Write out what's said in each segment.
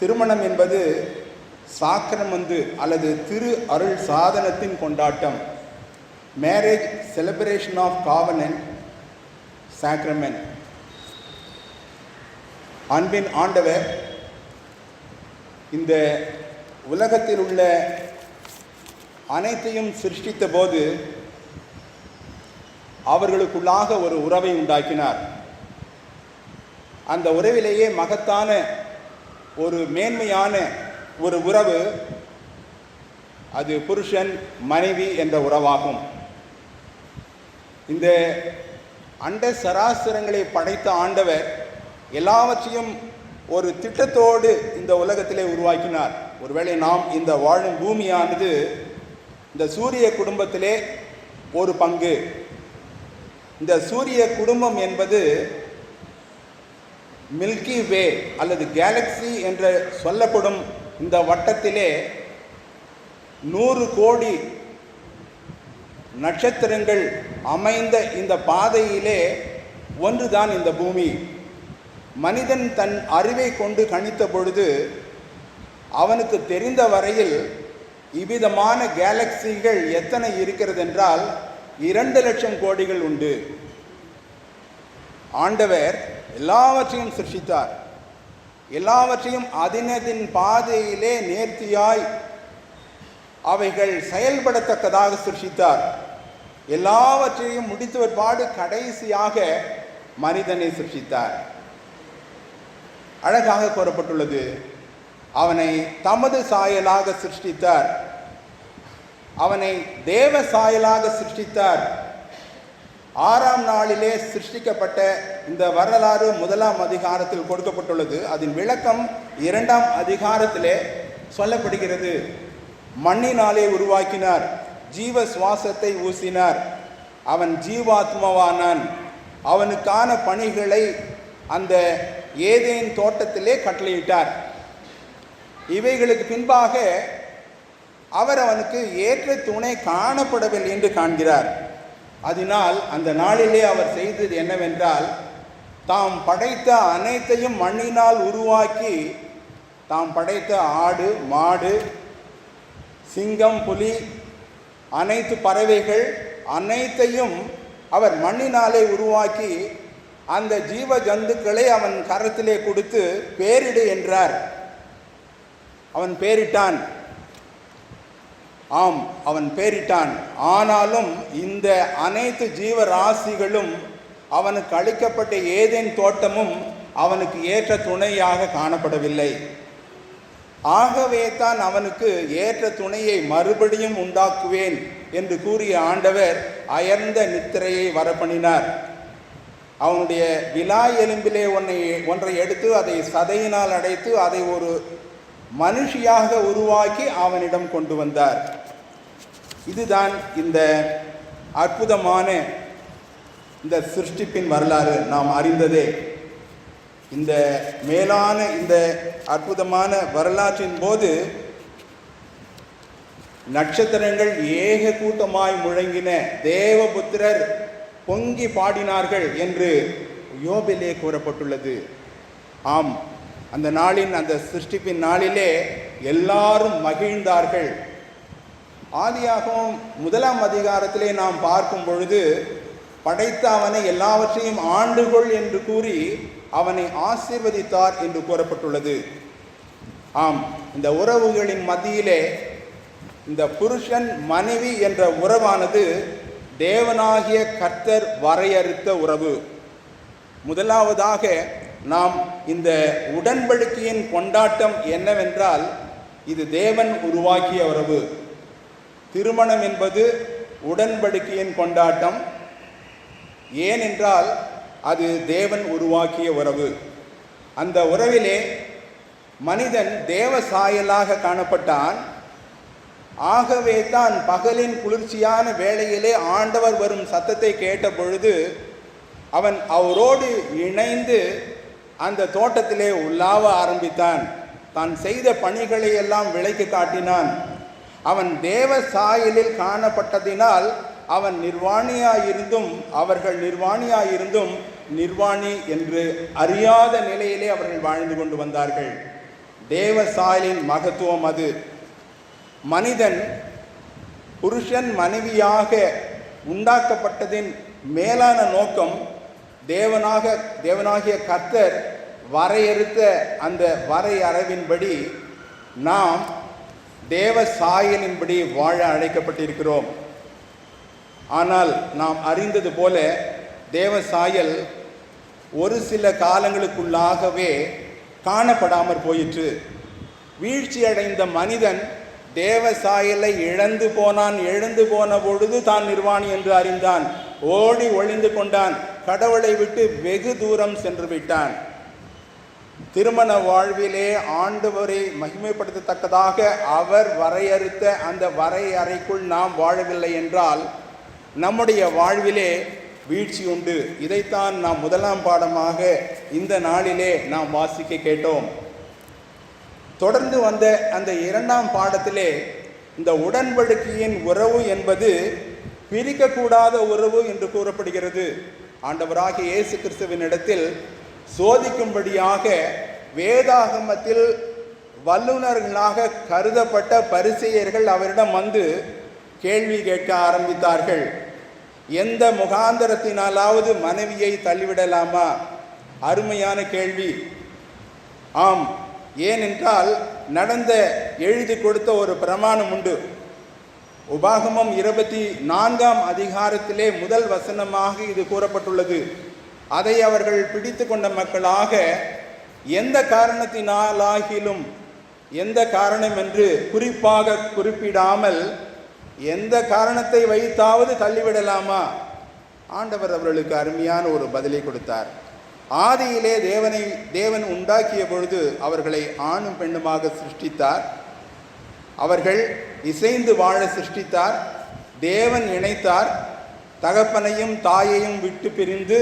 திருமணம் என்பது சாக்கிரமந்து அல்லது திரு அருள் சாதனத்தின் கொண்டாட்டம். Marriage celebration of covenant sacrament அன்பின் ஆண்டவர் இந்த உலகத்தில் உள்ள அனைத்தையும் சிருஷ்டித்த போது அவர்களுக்குள்ளாக ஒரு உறவை உண்டாக்கினார். அந்த உறவிலேயே மகத்தான ஒரு மேன்மையான ஒரு உறவு அது புருஷன் மனைவி என்ற உறவாகும். இந்த அண்ட சராசரங்களை படைத்த ஆண்டவர் எல்லாவற்றையும் ஒரு திட்டத்தோடு இந்த உலகத்திலே உருவாக்கினார். ஒருவேளை நாம் இந்த வாழும் பூமியானது இந்த சூரிய குடும்பத்திலே ஒரு பங்கு. இந்த சூரிய குடும்பம் என்பது மில்கி வே அல்லது கேலக்ஸி என்று சொல்லப்படும் இந்த வட்டத்திலே நூறு கோடி நட்சத்திரங்கள் அமைந்த இந்த பாதையிலே ஒன்றுதான் இந்த பூமி. மனிதன் தன் அறிவை கொண்டு கணித்த பொழுது அவனுக்கு தெரிந்த வரையில் இவ்விதமான கேலக்சிகள் எத்தனை இருக்கிறது என்றால் இரண்டு லட்சம் கோடிகள் உண்டு. ஆண்டவர் எல்லாவற்றையும் சிருஷ்டித்தார். எல்லாவற்றையும் அதினதின் பாதையிலே நேர்த்தியாய் அவைகள் செயல்படத்தக்கதாக சிருஷித்தார் எல்லாவற்றையும் முடித்த ஒருபாடு கடைசியாக மனிதனை சிருஷித்தார் அழகாக கூறப்பட்டுள்ளது. அவனை தமது சாயலாக சிருஷ்டித்தார். அவனை தேவ சாயலாக சிருஷ்டித்தார். ஆறாம் நாளிலே சிருஷ்டிக்கப்பட்ட இந்த வரலாறு முதலாம் அதிகாரத்தில் கொடுக்கப்பட்டுள்ளது. அதன் விளக்கம் இரண்டாம் அதிகாரத்திலே சொல்லப்படுகிறது. மண்ணினாலே உருவாக்கினார் ஜீவ சுவாசத்தை ஊசினார் அவன் ஜீவாத்மாவானான். அவனுக்கான பணிகளை அந்த ஏதேன் தோட்டத்திலே கட்டளையிட்டார். இவைகளுக்கு பின்பாக அவர் அவனுக்கு ஏற்ற துணை காணப்படவில்லை என்று காண்கிறார். அதனால் அந்த நாளிலே அவர் செய்தது என்னவென்றால் தாம் படைத்த அனைத்தையும் மண்ணினால் உருவாக்கி தாம் படைத்த ஆடு மாடு சிங்கம் புலி அனைத்து பறவைகள் அனைத்தையும் அவர் மண்ணினாலே உருவாக்கி அந்த ஜீவ ஜந்துக்களை அவன் கரத்திலே கொடுத்து பேரிடு என்றார். அவன் பேரிட்டான். ஆம் அவன் பேரிட்டான். ஆனாலும் இந்த அனைத்து ஜீவராசிகளும் அவனுக்கு அளிக்கப்பட்ட ஏதேன் தோட்டமும் அவனுக்கு ஏற்ற துணையாக காணப்படவில்லை. ஆகவே தான் அவனுக்கு ஏற்ற துணையை மறுபடியும் உண்டாக்குவேன் என்று கூறிய ஆண்டவர் அயர்ந்த நித்திரையை வரப்பணினார். அவனுடைய விழா எலும்பிலே ஒன்றை ஒன்றை எடுத்து அதை சதையினால் அடைத்து அதை ஒரு மனுஷியாக உருவாக்கி அவனிடம் கொண்டு வந்தார். இதுதான் இந்த அற்புதமான இந்த சிருஷ்டிப்பின் வரலாறு நாம் அறிந்ததே. இந்த மேலான இந்த அற்புதமான வரலாற்றின் போது நட்சத்திரங்கள் ஏக கூட்டமாய் முழங்கின தேவபுத்திரர் பொங்கி பாடினார்கள் என்று யோபிலே கூறப்பட்டுள்ளது. ஆம் அந்த நாளின் அந்த சிருஷ்டிப்பின் நாளிலே எல்லாரும் மகிழ்ந்தார்கள். ஆதியாகவும் முதலாம் அதிகாரத்திலே நாம் பார்க்கும் பொழுது படைத்த அவனை எல்லாவற்றையும் ஆண்டுகொள் என்று கூறி அவனை ஆசீர்வதித்தார் என்று கூறப்பட்டுள்ளது. ஆம் இந்த உறவுகளின் மத்தியிலே இந்த புருஷன் மனைவி என்ற உறவானது தேவனாகிய கர்த்தர் வரையறுத்த உறவு. முதலாவதாக நாம் இந்த உடன்படிக்கையின் கொண்டாட்டம் என்னவென்றால் இது தேவன் உருவாக்கிய உறவு. திருமணம் என்பது உடன்படிக்கையின் கொண்டாட்டம். ஏனென்றால் அது தேவன் உருவாக்கிய உறவு. அந்த உறவிலே மனிதன் தேவ சாயலாக காணப்பட்டான். ஆகவே தான் பகலின் குளிர்ச்சியான வேளையிலே ஆண்டவர் வரும் சத்தத்தை கேட்ட பொழுது அவன் அவரோடு இணைந்து அந்த தோட்டத்திலே உலாவ ஆரம்பித்தான். தான் செய்த பணிகளை எல்லாம் விலைக்கு காட்டினான். அவன் தேவ சாயலில் காணப்பட்டதினால் அவன் நிர்வாணியாயிருந்தும் அவர்கள் நிர்வாணியாயிருந்தும் நிர்வாணி என்று அறியாத நிலையிலே அவர்கள் வாழ்ந்து கொண்டு வந்தார்கள். தேவ சாயலின் மகத்துவம் அது. மனிதன் புருஷன் மனைவியாக உண்டாக்கப்பட்டதின் மேலான நோக்கம் தேவனாக தேவனாகிய கர்த்தர் வரையறுத்த அந்த வரையறைவின்படி நாம் தேவ சாயலின்படி வாழ அழைக்கப்பட்டிருக்கிறோம். ஆனால் நாம் அறிந்தது போல தேவ சாயல் ஒரு சில காலங்களுக்குள்ளாகவே காணப்படாமற் போயிற்று. வீழ்ச்சியடைந்த மனிதன் தேவ சாயலை இழந்து போனான் எழுந்து போன பொழுது தான் நிர்வாணி என்று அறிந்தான். ஓடி ஒளிந்து கொண்டான். கடவுளை விட்டு வெகு தூரம் சென்று விட்டான். திருமண வாழ்விலே ஆண்டவரை மகிமைப்படுத்தத்தக்கதாக அவர் வரையறுத்த அந்த வரையறைக்குள் நாம் வாழவில்லை என்றால் நம்முடைய வாழ்விலே வீழ்ச்சி உண்டு. இதைத்தான் நாம் முதலாம் பாடமாக இந்த நாளிலே நாம் வாசிக்க கேட்டோம். தொடர்ந்து வந்த அந்த இரண்டாம் பாடத்திலே இந்த உடன்படிக்கையின் உறவு என்பது பிரிக்கக்கூடாத உறவு என்று கூறப்படுகிறது. ஆண்டவராகிய இயேசு கிறிஸ்துவின் இடத்தில் சோதிக்கும்படியாக வேதாகமத்தில் வல்லுநர்களாக கருதப்பட்ட பரிசெயர்கள் அவரிடம் வந்து கேள்வி கேட்க ஆரம்பித்தார்கள். எந்த முகாந்தரத்தினாலாவது மனைவியை தள்ளிவிடலாமா? அருமையான கேள்வி. ஆம் ஏனென்றால் நடந்த எழுதி கொடுத்த ஒரு பிரமாணம் உண்டு. உபாகமம் இருபத்தி நான்காம் அதிகாரத்திலே முதல் வசனமாக இது கூறப்பட்டுள்ளது. அதை அவர்கள் பிடித்து கொண்ட மக்களாக எந்த காரணத்தினாலாகிலும் எந்த காரணம் என்று குறிப்பாக குறிப்பிடாமல் எந்த காரணத்தை வைத்தாவது தள்ளிவிடலாமா? ஆண்டவர் அவர்களுக்கு அருமையான ஒரு பதிலை கொடுத்தார். ஆதியிலே தேவனை தேவன் உண்டாக்கிய பொழுது அவர்களை ஆணும் பெண்ணுமாக சிருஷ்டித்தார். அவர்கள் இசைந்து வாழ சிருஷ்டித்தார். தேவன் இணைத்தார். தகப்பனையும் தாயையும் விட்டு பிரிந்து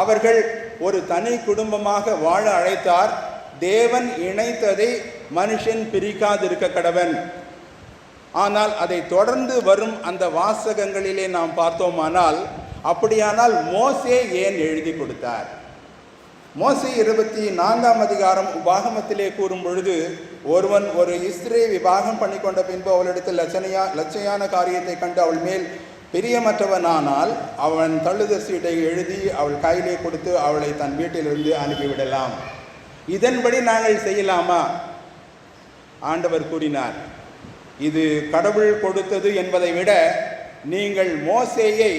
அவர்கள் ஒரு தனி குடும்பமாக வாழ அழைத்தார். தேவன் இணைத்ததை மனுஷன் பிரிக்காதிருக்க கடவன். ஆனால் அதை தொடர்ந்து வரும் அந்த வாசகங்களிலே நாம் பார்த்தோமானால் அப்படியானால் மோசே ஏன் எழுதி கொடுத்தார்? மோசே இருபத்தி நான்காம் அதிகாரம் உபாகமத்திலே கூறும் பொழுது ஒருவன் ஒரு இஸ்ரே விவாகம் பண்ணிக்கொண்ட பின்பு அவளிடத்தில் லட்சணையா லட்சையான காரியத்தை கண்டு அவள் மேல் பிரியமற்றவனானால் அவன் தழுத சீட்டை எழுதி அவள் கையிலே கொடுத்து அவளை தன் வீட்டிலிருந்து அனுப்பிவிடலாம். இதன்படி நாங்கள் செய்யலாமா? ஆண்டவர் கூறினார் இது கடவுள் கொடுத்தது என்பதை விட நீங்கள் மோசேயை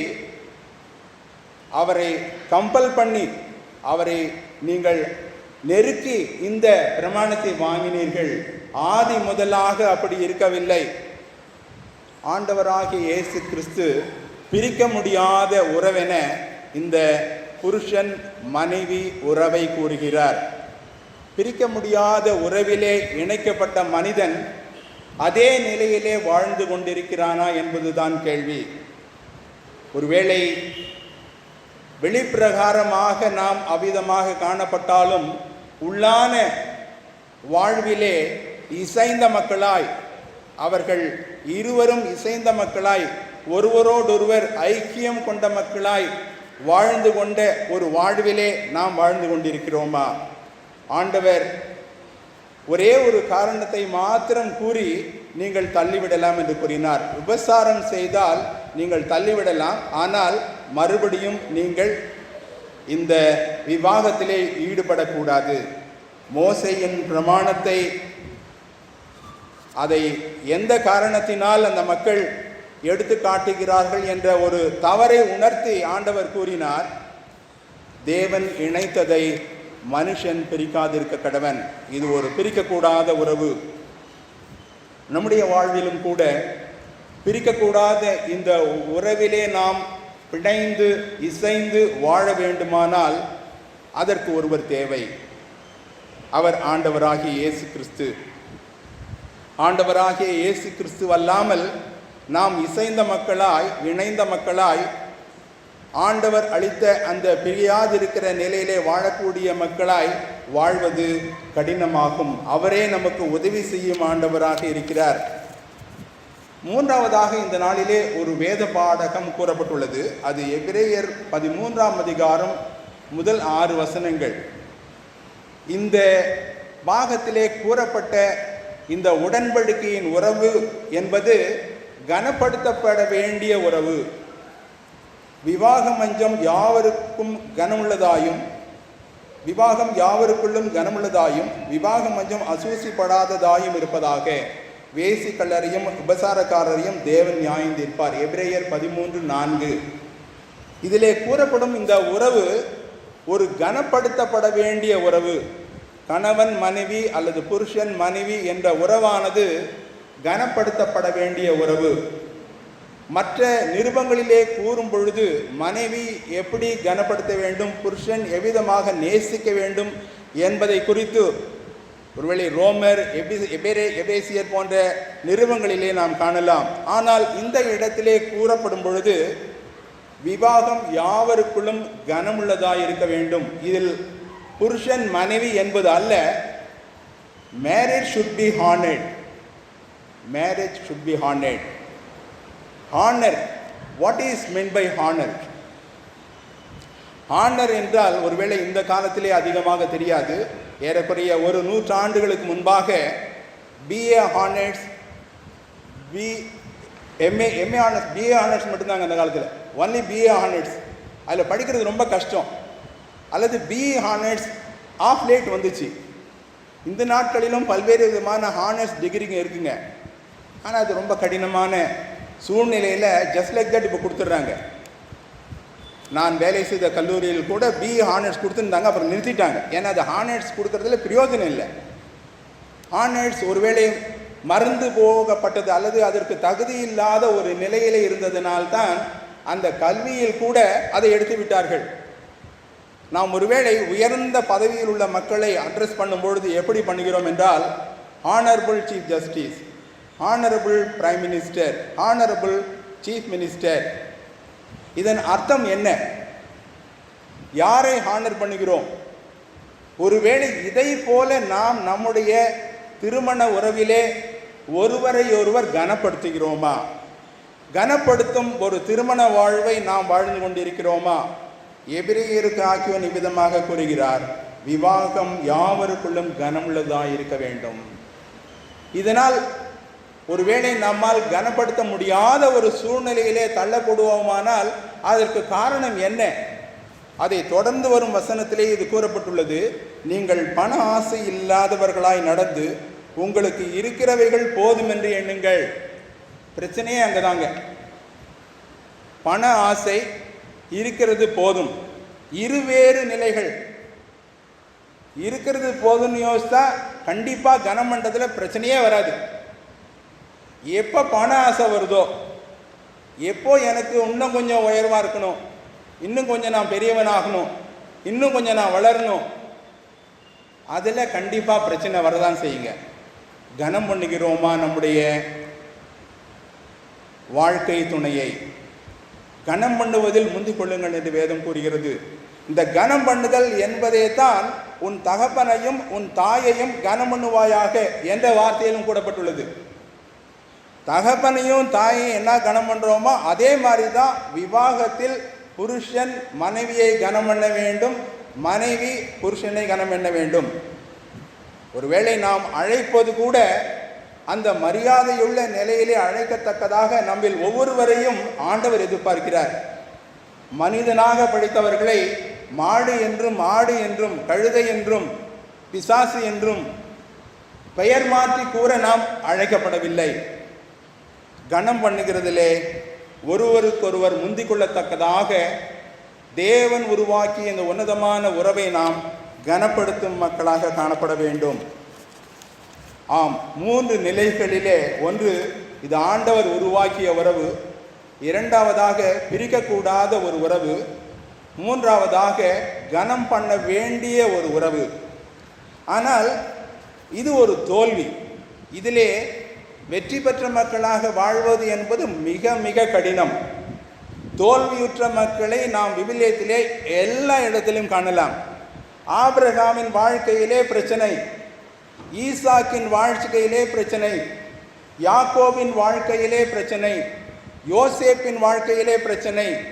அவரை கம்பல் பண்ணி அவரை நீங்கள் நெருக்கி இந்த பிரமாணத்தை வாங்கினீர்கள். ஆதி முதலாக அப்படி இருக்கவில்லை. ஆண்டவராகிய இயேசு கிறிஸ்து பிரிக்க முடியாத உறவென இந்த புருஷன் மனைவி உறவை கூறுகிறார். பிரிக்க முடியாத உறவிலே இணைக்கப்பட்ட மனிதன் அதே நிலையிலே வாழ்ந்து கொண்டிருக்கிறானா என்பதுதான் கேள்வி. ஒருவேளை வெளிப்பிரகாரமாக நாம் அவ்விதமாக காணப்பட்டாலும் உள்ளான வாழ்விலே இசைந்த மக்களாய் அவர்கள் இருவரும் இசைந்த மக்களாய் ஒருவரோடொருவர் ஐக்கியம் கொண்ட மக்களாய் வாழ்ந்து கொண்ட ஒரு வாழ்விலே நாம் வாழ்ந்து கொண்டிருக்கிறோமா? ஆண்டவர் ஒரே ஒரு காரணத்தை மாத்திரம் கூறி நீங்கள் தள்ளிவிடலாம் என்று கூறினார். விபசாரம் செய்தால் நீங்கள் தள்ளிவிடலாம். ஆனால் மறுபடியும் நீங்கள் இந்த விவாகத்திலே ஈடுபடக்கூடாது. மோசையின் பிரமாணத்தை அதை எந்த காரணத்தினால் அந்த மக்கள் எடுத்து காட்டுகிறார்கள் என்ற ஒரு தவறை உணர்த்தி ஆண்டவர் கூறினார் தேவன் இணைத்ததை மனுஷன் பிரிக்காதிருக்க கடவன். இது ஒரு பிரிக்கக்கூடாத உறவு. நம்முடைய வாழ்விலும் கூட பிரிக்கக்கூடாத இந்த உறவிலே நாம் பிணைந்து இசைந்து வாழ வேண்டுமானால் அதற்கு ஒருவர் தேவை. அவர் ஆண்டவராகி இயேசு கிறிஸ்து. ஆண்டவராகிய இயேசு கிறிஸ்து அல்லாமல் நாம் இசைந்த மக்களாய் இணைந்த மக்களாய் ஆண்டவர் அளித்த அந்த பிரியாதிருக்கிற நிலையிலே வாழக்கூடிய மக்களாய் வாழ்வது கடினமாகும். அவரே நமக்கு உதவி செய்யும் ஆண்டவராக இருக்கிறார். மூன்றாவதாக இந்த நாளிலே ஒரு வேத பாடகம் கூறப்பட்டுள்ளது. அது எபிரேயர் பதிமூன்றாம் அதிகாரம் முதல் ஆறு வசனங்கள். இந்த பாகத்திலே கூறப்பட்ட இந்த உடன்படிக்கையின் உறவு என்பது கனப்படுத்தப்பட வேண்டிய உறவு. விவாக மஞ்சம் யாவருக்கும் கனமுள்ளதாயும் விவாகம் யாவருக்குள்ளும் கனமுள்ளதாயும் விவாக மஞ்சம் அசூசிப்படாததாயும் இருப்பதாக வேசி கல்லறையும் உபசாரக்காரரையும் தேவன் நியாயம் தீர்ப்பார். பதிமூன்று நான்கு. இதிலே கூறப்படும் இந்த உறவு ஒரு கனப்படுத்தப்பட வேண்டிய உறவு. கணவன் மனைவி அல்லது புருஷன் மனைவி என்ற உறவானது கனப்படுத்தப்பட வேண்டிய உறவு. மற்ற நிருபங்களிலே கூறும் பொழுது மனைவி எப்படி கனப்படுத்த வேண்டும் புருஷன் எவ்விதமாக நேசிக்க வேண்டும் என்பதை குறித்து ஒருவேளை ரோமர் எபி எபேரே எபேசியர் போன்ற நிறுவங்களிலே நாம் காணலாம். ஆனால் இந்த இடத்திலே கூறப்படும் பொழுது விவாகம் யாவருக்குள்ளும் கனமுள்ளதாக இருக்க வேண்டும். இதில் புருஷன் மனைவி என்பது அல்ல. Marriage should be honoured marriage should be honoured honour what is meant by honour honour என்றால் ஒருவேளை இந்த காலத்திலே அதிகமாக தெரியாது. ஏறக்குறைய ஒரு நூற்றாண்டுகளுக்கு முன்பாக BA honours B MA MA honours BA honours மட்டும்தாங்க அந்த காலத்தில். ஒன்லி பிஏ ஹானர்ஸ் அதில் படிக்கிறது ரொம்ப கஷ்டம். அல்லது பிஇ ஹானர்ஸ் ஆஃப் லேட் வந்துச்சு. இந்த நாட்களிலும் பல்வேறு விதமான ஹானர்ஸ் டிகிரிங்க இருக்குங்க. ஆனால் அது ரொம்ப கடினமான சூழ்நிலையில் ஜஸ்ட் லைக் தட் இப்போ கொடுத்துட்றாங்க. நான் வேலை செய்த கல்லூரியில் கூட பிஇ ஹானர்ஸ் கொடுத்துருந்தாங்க அப்புறம் நிறுத்திட்டாங்க. ஏன்னா அது ஹானர்ஸ் கொடுக்கறதுல பிரயோஜனம் இல்லை. ஹானர்ஸ் ஒருவேளை மறந்து போகப்பட்டது அல்லது அதற்கு தகுதி இல்லாத ஒரு நிலையில் இருந்ததினால்தான் அந்த கல்வியில் கூட அதை எடுத்து விட்டார்கள் நாம் ஒருவேளை உயர்ந்த பதவியில் உள்ள மக்களை அட்ரஸ் பண்ணும்பொழுது எப்படி பண்ணுகிறோம் என்றால் honourable chief justice honourable prime minister honourable chief minister இதன் அர்த்தம் என்ன? யாரை ஹானர் பண்ணுகிறோம்? ஒருவேளை இதை போல நாம் நம்முடைய திருமண உறவிலே ஒருவரை ஒருவர் கனப்படுத்துகிறோமா? கனப்படுத்தும் ஒரு திருமண வாழ்வை நாம் வாழ்ந்து கொண்டிருக்கிறோமா? எபிரேயருக்கு ஆக்கியோன் இவ்விதமாக கூறுகிறார் விவாகம் யாவருக்குள்ளும் கனமுள்ளதாக இருக்க வேண்டும். இதனால் ஒருவேளை நம்மால் கனப்படுத்த முடியாத ஒரு சூழ்நிலையிலே தள்ளப்படுவோமானால் அதற்கு காரணம் என்ன? அதை தொடர்ந்து வரும் வசனத்திலே இது கூறப்பட்டுள்ளது நீங்கள் பண ஆசை இல்லாதவர்களாய் நடந்து உங்களுக்கு இருக்கிறவைகள் போதும் என்று எண்ணுங்கள். பிரச்சனையே அங்கதாங்க. பண ஆசை இருக்கிறது போதும். இருவேறு நிலைகள். இருக்கிறது போதும்னு யோசித்தா கண்டிப்பாக கனமண்டத்தில் பிரச்சனையே வராது. எப்போ பண ஆசை வருதோ எப்போ எனக்கு இன்னும் கொஞ்சம் உயர்வாக இருக்கணும் இன்னும் கொஞ்சம் நான் பெரியவன் ஆகணும் இன்னும் கொஞ்சம் நான் வளரணும் அதில் கண்டிப்பாக பிரச்சனை வரதான் செய்யுங்க. கனம் பண்ணுகிறோமா நம்முடைய வாழ்க்கை துணையை? கனம் பண்ணுவதில் முந்திக் கொள்ளுங்கள் என்று வேதம் கூறுகிறது. இந்த கனம் பண்ணுதல் என்பதே தான் உன் தகப்பனையும் உன் தாயையும் கனம் பண்ணுவாயாக என்ற வார்த்தையிலும் கூடப்பட்டுள்ளது தகப்பனையும் தாயையும் என்ன கனம் பண்ணுறோமோ அதே மாதிரி தான் விவாகத்தில் புருஷன் மனைவியை கனம் பண்ண வேண்டும் மனைவி புருஷனை கனம் பண்ண வேண்டும். ஒருவேளை நாம் அழைப்பது கூட அந்த மரியாதையுள்ள நிலையிலே அழைக்கத்தக்கதாக நம்மில் ஒவ்வொருவரையும் ஆண்டவர் எதிர்பார்க்கிறார். மனிதனாக படித்தவர்களை மாடு என்றும் ஆடு என்றும் கழுதை என்றும் பிசாசு என்றும் பெயர் மாற்றி கூற நாம் அழைக்கப்படவில்லை. கனம் பண்ணுகிறதிலே ஒருவருக்கொருவர் முந்திக் கொள்ளத்தக்கதாக தேவன் உருவாக்கிய இந்த உன்னதமான உறவை நாம் கனப்படுத்தும் மக்களாக காணப்பட வேண்டும். ஆம் மூன்று நிலைகளிலே ஒன்று இது ஆண்டவர் உருவாக்கிய உறவு. இரண்டாவதாக பிரிக்கக்கூடாத ஒரு உறவு. மூன்றாவதாக கனம் பண்ண வேண்டிய ஒரு உறவு. ஆனால் இது ஒரு தோல்வி. இதிலே வெற்றி பெற்ற மக்களாக வாழ்வது என்பது மிக மிக கடினம். தோல்வியுற்ற மக்களை நாம் விவிலியத்திலே எல்லா இடத்திலும் காணலாம். ஆபிரகாமின் வாழ்க்கையிலே பிரச்சனை. ஈசாக்கின் வாழ்க்கையிலே பிரச்சனை யாக்கோவின் வாழ்க்கையிலே பிரச்சனை யோசேப்பின் வாழ்க்கையிலே பிரச்சனை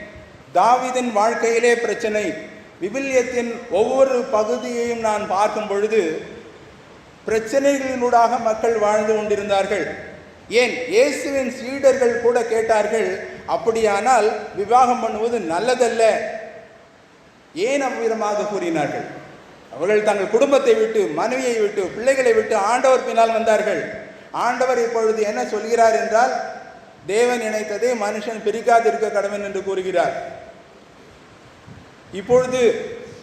தாவிதின் வாழ்க்கையிலே பிரச்சனை. விவிலியத்தின் ஒவ்வொரு பகுதியையும் நான் பார்க்கும் பொழுது பிரச்சனைகளினூடாக மக்கள் வாழ்ந்து கொண்டிருந்தார்கள். ஏன்? இயேசுவின் சீடர்கள் கூட கேட்டார்கள் அப்படியானால் விவாகம் பண்ணுவது நல்லதல்ல. ஏன் அவ்விதமாக கூறினார்கள்? அவர்கள் தங்கள் குடும்பத்தை விட்டு மனைவியை விட்டு பிள்ளைகளை விட்டு ஆண்டவர் பின்னால் வந்தார்கள். ஆண்டவர் இப்பொழுது என்ன சொல்கிறார் என்றால் தேவன் இணைத்ததை மனுஷன் பிரிக்காதிருக்க கடவன் என்று கூறுகிறார். இப்பொழுது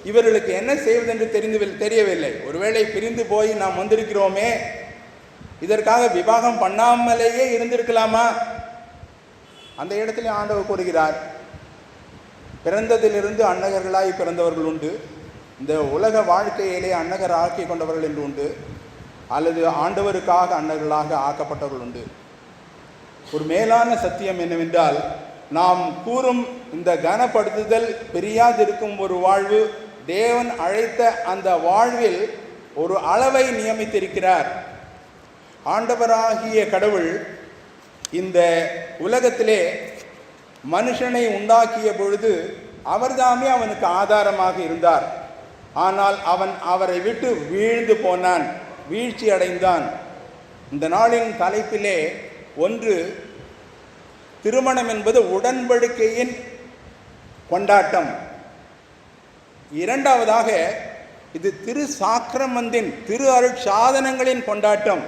இவர்களுக்கு என்ன செய்வதென்று தெரிந்து தெரியவில்லை. ஒருவேளை பிரிந்து போய் நாம் வந்திருக்கிறோமே இதற்காக விவாகம் பண்ணாமலேயே இருந்திருக்கலாமா? அந்த இடத்துல ஆண்டவர் கூறுகிறார் பிறந்ததிலிருந்து அன்னகர்களாய் பிறந்தவர்கள் உண்டு. இந்த உலக வாழ்க்கையிலே அன்னகர் ஆக்கி கொண்டவர்கள் என்று உண்டு அல்லது ஆண்டவருக்காக அன்னர்களாக ஆக்கப்பட்டவர்கள் உண்டு. ஒரு மேலான சத்தியம் என்னவென்றால் நாம் கூறும் இந்த கனப்படுத்துதல் பிரியாதிருக்கும் ஒரு வாழ்வு தேவன் அழைத்த அந்த வாழ்வில் ஒரு அளவை நியமித்திருக்கிறார். ஆண்டவராகிய கடவுள் இந்த உலகத்திலே மனுஷனை உண்டாக்கிய பொழுது அவர்தாமே அவனுக்கு ஆதாரமாக இருந்தார். ஆனால் அவன் அவரை விட்டு வீழ்ந்து போனான் வீழ்ச்சி அடைந்தான். இந்த நாளின் தலைப்பிலே ஒன்று திருமணம் என்பது உடன்படிக்கையின் கொண்டாட்டம். இரண்டாவதாக இது திரு சாக்கிரமந்தின் திரு அருட்சாதனங்களின் கொண்டாட்டம்.